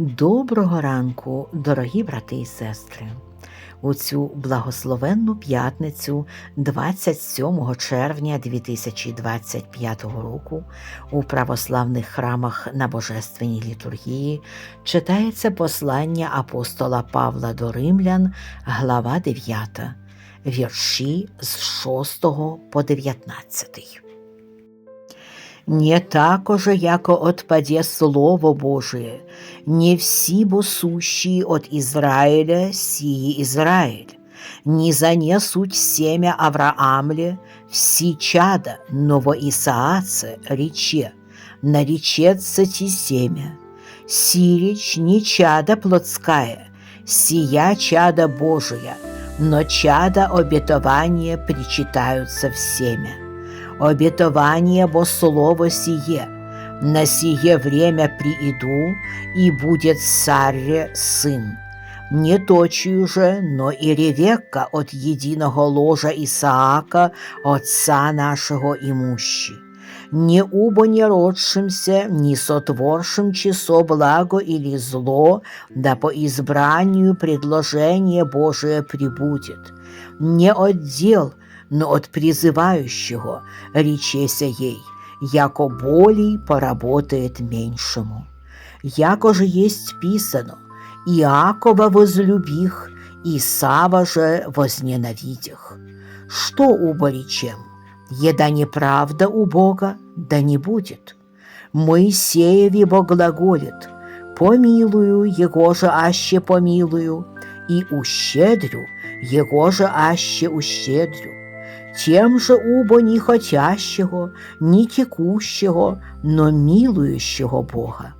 Доброго ранку, дорогі брати і сестри! У цю благословенну п'ятницю 27 червня 2025 року у православних храмах на Божественній літургії читається послання апостола Павла до Римлян, глава 9, вірші з 6 по 19. Не такоже, яко отпаде Слово Божие, не всі бо сущие от Израиля сии Израиль, не занесуть семя Авраамле, всі чада, но во Исааце рече, наречется ти семя. Сирич не чада плотская, сия чада Божия, но чада обетования причитаются в семя обетование бо слово сие. На сие время прииду, и будет царь сын. Не точию же, но и Ревекка от единого ложа Исаака, отца нашего имущи. Не убо не родшимся, не сотворшим часо благо или зло, да по избранию предложение Божие прибудет. Не отдел, но от призывающего речеся ей, яко болей поработает меньшему. Яко же есть писано, Иакова возлюбих, Исава же возненавидях. Что убо речем? Еда неправда у Бога, да не будет. Моисееви Бог глаголит, помилую, его же аще помилую, и ущедрю, его же аще ущедрю тем же убо не хотящего, не текущего, но милующего Бога.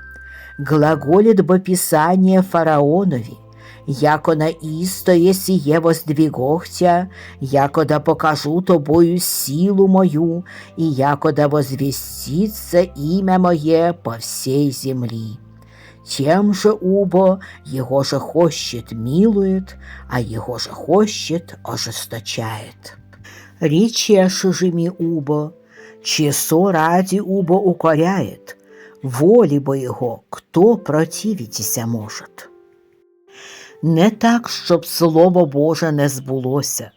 Глаголит бо Писание фараонови, яко на истое сие воздвигохтя, яко да покажу тобою силу мою, и яко да возвестится имя мое по всей земли. Тем же убо его же хочет милует, а его же хочет ожесточает. Речеше же ми убо, чесо ради убо укоряет, волі бо його хто противитися может. Не так, щоб Слово Боже не збулося,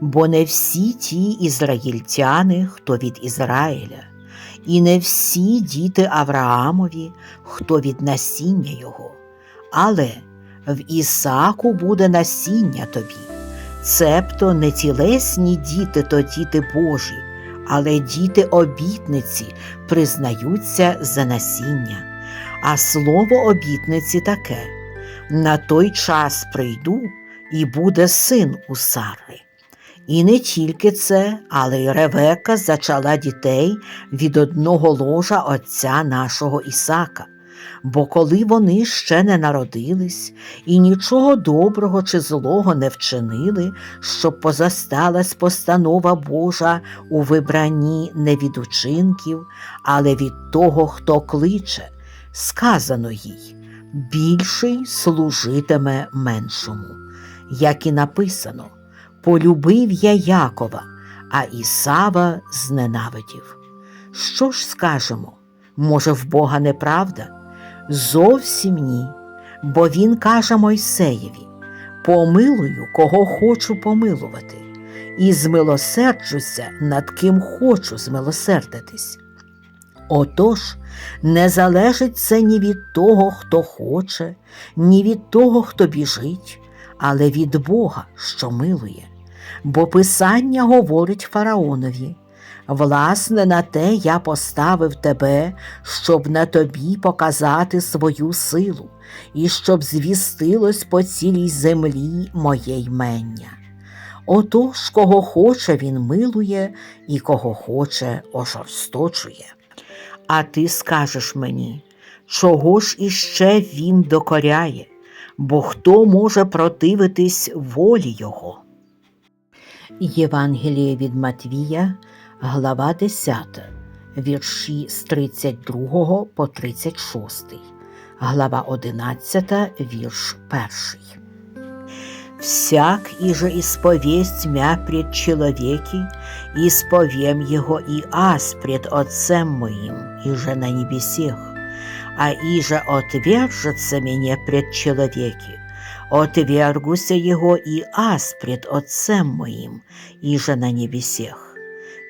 бо не всі ті ізраїльтяни, хто від Ізраїля, і не всі діти Авраамові, хто від насіння його, але в Ісаку буде насіння тобі. Цебто не тілесні діти то діти Божі, але діти обітниці признаються за насіння. А слово обітниці таке на той час прийду, і буде син у Сари. І не тільки це, але й Ревека зачала дітей від одного ложа отця нашого Ісака. Бо коли вони ще не народились і нічого доброго чи злого не вчинили, щоб позасталась постанова Божа у вибранні не від учинків, але від того, хто кличе, сказано їй більший служитиме меншому, як і написано Полюбив я Якова, а Ісава зненавидів. Що ж скажемо? Може, в Бога неправда? Зовсім ні, бо він каже Мойсеєві помилую, кого хочу помилувати, і змилосерджуся, над ким хочу змилосердитись. Отож, не залежить це ні від того, хто хоче, ні від того, хто біжить, але від Бога, що милує. Бо Писання говорить фараонові Власне, на те я поставив тебе, щоб на тобі показати свою силу, і щоб звістилось по цілій землі моє ймення. Отож, кого хоче, він милує, і кого хоче, ожорсточує. А ти скажеш мені, чого ж іще він докоряє, бо хто може противитись волі його? Євангеліє від Матвія глава 10, вірші з 32 по 36, глава 11, вірш 1. Всяк иже исповесть мя пред человеки, исповем его и аз пред Отцем моим, иже на небесех. а иже отвержется мне пред человеки, отвергуся его и аз пред Отцем моим, иже на небесех.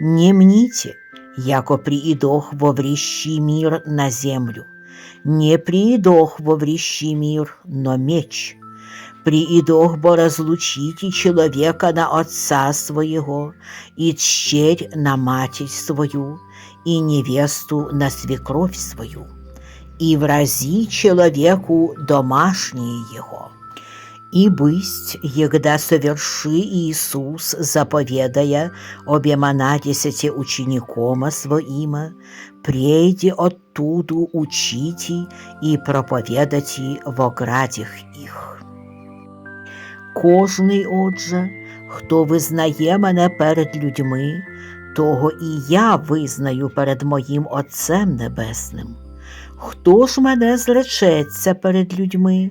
Не мните, яко приидох во врещи мир на землю, не приидох во врещи мир, но меч. Приидох бо разлучите человека на отца своего, и тщерь на матерь свою, и невесту на свекровь свою, и врази человеку домашние его. И бысть, егда соверши Иисус, заповедая обемана десяти ученикома своима, прейди оттуду учите и проповедати в оградях их. Кожний, отже, хто визнає мене перед людьми, того і я визнаю перед моїм Отцем Небесним. Хто ж мене зречеться перед людьми,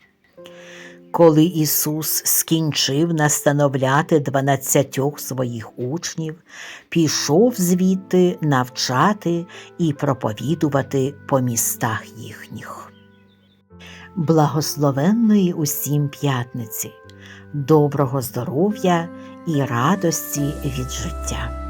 Коли Ісус скінчив настановляти дванадцятьох своїх учнів, пішов звідти навчати і проповідувати по містах їхніх благословенної усім п'ятниці, доброго здоров'я і радості від життя.